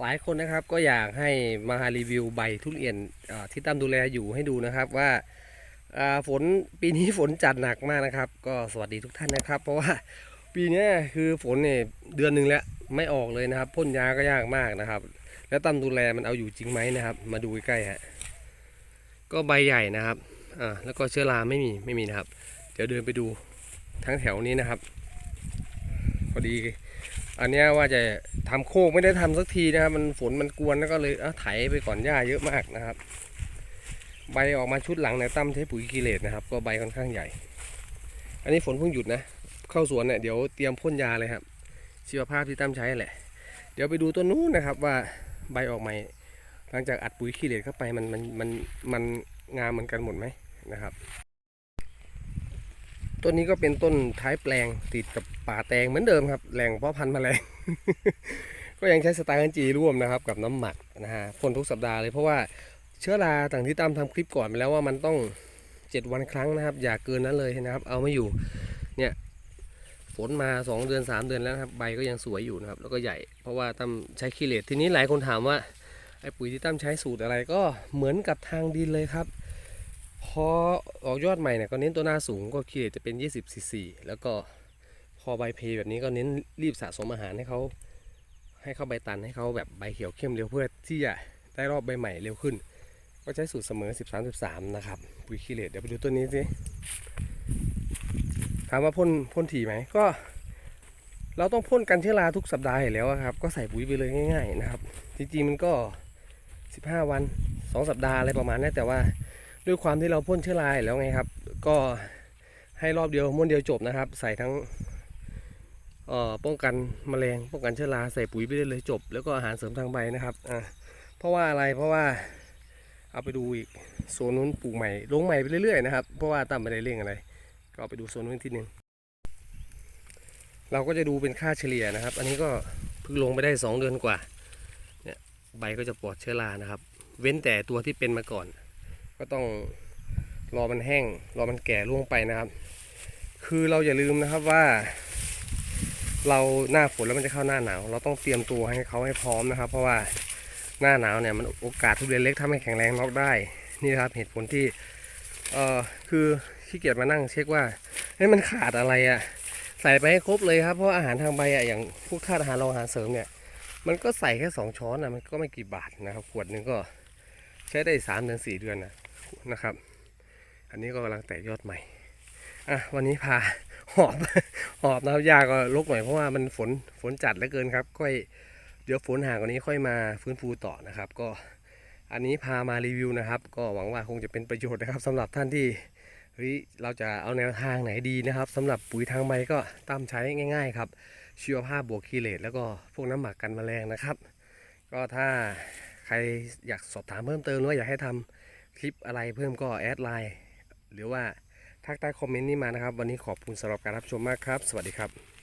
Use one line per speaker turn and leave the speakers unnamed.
หลายคนนะครับก็อยากให้มารีวิวใบทุเรียนที่ตั้มดูแลอยู่ให้ดูนะครับว่าฝนปีนี้ฝนจัดหนักมากนะครับ ก็สวัสดีทุกท่านนะครับ เพราะว่าปีนี้คือฝนเนี่ยเดือนหนึ่งแล้วไม่ออกเลยนะครับพ่นยาก็ยากมากนะครับ แล้วตั้มดูแลมันเอาอยู่จริงไหมนะครับ มาดูใกล้ๆฮะก็ใบใหญ่นะครับอ่าแล้วก็เชื้อราไม่มีไม่มีนะครับ เดี๋ยวเดินไปดูทั้งแถวนี้นะครับพอดี อันนี้ว่าจะทำโคกไม่ได้ทำสักทีนะครับ มันฝนมันกวนแล้วก็เลยเอาไถไปก่อนหญ้าเยอะมากนะครับ ใบออกมาชุดหลังเนี่ยตั้มใช้ปุ๋ยกิเลสนะครับ ก็ใบค่อนข้างใหญ่ อันนี้ฝนเพิ่งหยุดนะ เข้าสวนเนี่ยเดี๋ยวเตรียมพ่นยาเลยครับชีวภาพที่ตั้มใช้แหละ เดี๋ยวไปดูต้นนู้นนะครับว่าใบออกใหม่ หลังจากอัดปุ๋ยกิเลสเข้าไปมันมันมันมันงามเหมือนกันหมดไหมนะครับ ต้นนี้ก็เป็นต้นท้ายแปลงติดกับป่าแตงเหมือนเดิมครับแหล่งเพาะพันธุ์แมลงก็ยังใช้สไตล์กันจีร่วมนะครับกับน้ำหมักนะฮะพ่นทุกสัปดาห์เลยเพราะว่าเชื้อราต่างที่ตามทำคลิปก่อนไปแล้วว่ามันต้อง 7 วันครั้งนะครับ อย่าเกินนั้นเลยนะครับ เอาไม่อยู่เนี่ยฝนมา 2 เดือน 3 เดือนแล้วนะครับใบก็ยังสวยอยู่นะครับ แล้วก็ใหญ่เพราะว่าตั้มใช้คีเลตทีนี้หลายคนถามว่าไอ้ปุ๋ยที่ตั้มใช้สูตรอะไรก็เหมือนกับทางดินเลยครับ พอออกยอดใหม่เนี่ยก็เน้นตัวหน้าสูงก็คีเลตจะเป็น 20ซีซีแล้วก็พอใบเพแบบนี้ก็เน้นรีบสะสมอาหารให้เขาให้เขาใบตันให้เขาแบบใบเขียวเข้มเร็วเพื่อที่จะได้รอบใบใหม่เร็วขึ้น ก็ใช้สูตรเสมอ 13 13 นะครับปุ๋ยคีเลตเดี๋ยวไปดูต้นนี้สิถามว่าพ่นพ่นถี่ไหมก็ เราต้องพ่นกันเชื้อราทุกสัปดาห์อยู่แล้วครับ ก็ใส่ปุ๋ยไปเลยง่าย ๆ นะครับ จริงๆมันก็ 15 วัน 2 สัปดาห์อะไรประมาณนี้แต่ว่า ด้วยความที่เราพ่นเชื้อราแล้วไงครับ ก็ให้รอบเดียวม้วนเดียวจบนะครับ ใส่ทั้งป้องกันแมลงป้องกันเชื้อราใส่ปุ๋ยไปได้เลยจบ แล้วก็อาหารเสริมทางใบนะครับอ่าเพราะว่าอะไรเพราะว่าเอาไปดูอีกโซนนู้นปลูกใหม่ลงใหม่ไปเรื่อยๆนะครับเพราะว่าตั้มไม่ได้เร่งอะไร ก็เอาไปดูโซนนู้นทีหนึ่งเราก็จะดูเป็นค่าเฉลี่ยนะครับ อันนี้ก็เพิ่งลงไปได้ 2 เดือนกว่าเนี่ยใบก็จะปลอดเชื้อรานะครับ เว้นแต่ตัวที่เป็นมาก่อน ก็ต้องรอมันแห้ง รอมันแก่ล่วงไปนะครับ คือเราอย่าลืมนะครับว่า เราหน้าฝนแล้วมันจะเข้าหน้าหนาว เราต้องเตรียมตัวให้เขาให้พร้อมนะครับ เพราะว่าหน้าหนาวเนี่ยมันโอกาสทุเรียนเล็กทำให้แข็งแรงน็อกได้นี่นะครับเหตุผลที่เอ่อคือขี้เกียจมานั่งเช็คว่าเฮ้ยมันขาดอะไรอะ่ะใส่ไปให้ครบเลยครับเพราะอาหารทางใบอะ่ะอย่างพวกธาตุอาหารรองอาหารเสริมเนี่ยมันก็ใส่แค่สองช้อนนะมันก็ไม่กี่บาทนะครับขวดนึงก็ใช้ได้สามเดือนสี่เดือนนะ นะครับ อันนี้ก็กำลังแตกยอดใหม่อะวันนี้พาหอบหอบนะครับยาก็ลกหน่อยเพราะว่ามันฝนฝนจัดเหลือเกินครับก็เดี๋ยวฝนห่างกว่านี้ค่อยมาฟื้นฟูต่อนะครับ ก็อันนี้พามารีวิวนะครับ ก็หวังว่าคงจะเป็นประโยชน์นะครับสำหรับท่านที่เฮ้ยเราจะเอาแนวทางไหนดีนะครับสำหรับปุ๋ยทางใบก็ตามใช้ง่าย ๆ ครับชีวภาพบวกคีเลตแล้วก็พวกน้ำหมักกันแมลงนะครับ ก็ถ้าใครอยากสอบถามเพิ่มเติมหรือว่าอยากให้ทำ คลิปอะไรเพิ่มก็แอดไลน์หรือว่าทักใต้คอมเมนต์นี้มานะครับ วันนี้ขอบคุณสำหรับการรับชมมากครับ สวัสดีครับ